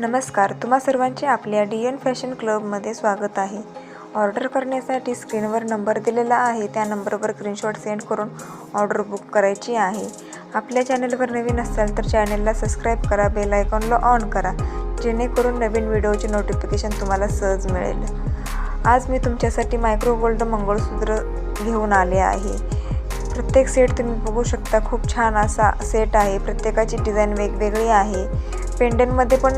नमस्कार तुम्हा सर्वांचे आपल्या डी एन फॅशन क्लबमध्ये स्वागत आहे. ऑर्डर करण्यासाठी स्क्रीनवर नंबर दिलेला आहे त्या नंबरवर स्क्रीनशॉट सेंड करून ऑर्डर बुक करायची आहे. आपल्या चॅनलवर नवीन असाल तर चॅनलला सबस्क्राईब करा बेल आयकॉनला ऑन करा जेणेकरून नवीन व्हिडिओचे नोटिफिकेशन तुम्हाला सहज मिळेल. आज मी तुमच्यासाठी मायक्रो गोल्ड मंगळसूत्र घेऊन आले आहे. प्रत्येक सेट तुम्ही बघू शकता खूप छान असा सेट आहे. प्रत्येकाची डिझाईन वेगवेगळी आहे. पेंडनमध्ये पण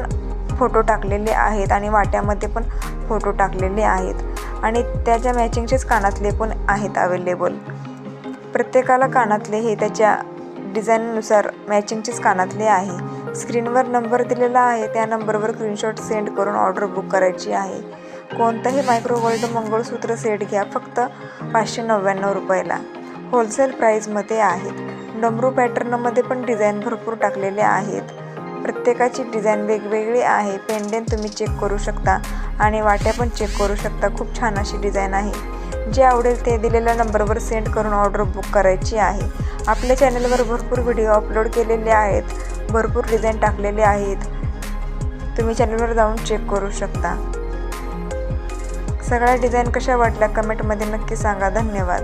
फोटो टाकलेले आहेत आणि वाट्यामध्ये पण फोटो टाकलेले आहेत. आणि त्याच्या मॅचिंगचेच कानातले पण आहेत अवेलेबल प्रत्येकाला कानातले हे त्याच्या डिझाईननुसार मॅचिंगचेच कानातले आहे. स्क्रीनवर नंबर दिलेला आहे त्या नंबरवर स्क्रीनशॉट सेंड करून ऑर्डर बुक करायची आहे. कोणतंही मायक्रोवर्ल्ड मंगळसूत्र सेट घ्या फक्त पाचशे नव्याण्णव रुपयाला. होलसेल प्राईजमध्ये आहेत. डमरू पॅटर्नमध्ये पण डिझाईन भरपूर टाकलेले आहेत. प्रत्येकाची डिझाईन वेगवेगळी आहे. पेंडेंट तुम्ही चेक करू शकता आणि वाट्या पण चेक करू शकता. खूप छान अशी डिझाईन आहे. जे आवडेल ते दिलेल्या नंबरवर सेंड करून ऑर्डर बुक करायची आहे. आपल्या चॅनलवर भरपूर व्हिडिओ अपलोड केलेले आहेत. भरपूर डिझाईन टाकलेले आहेत. तुम्ही चॅनलवर जाऊन चेक करू शकता. सगळ्या डिझाईन कशा वाटल्या कमेंटमध्ये नक्की सांगा. धन्यवाद.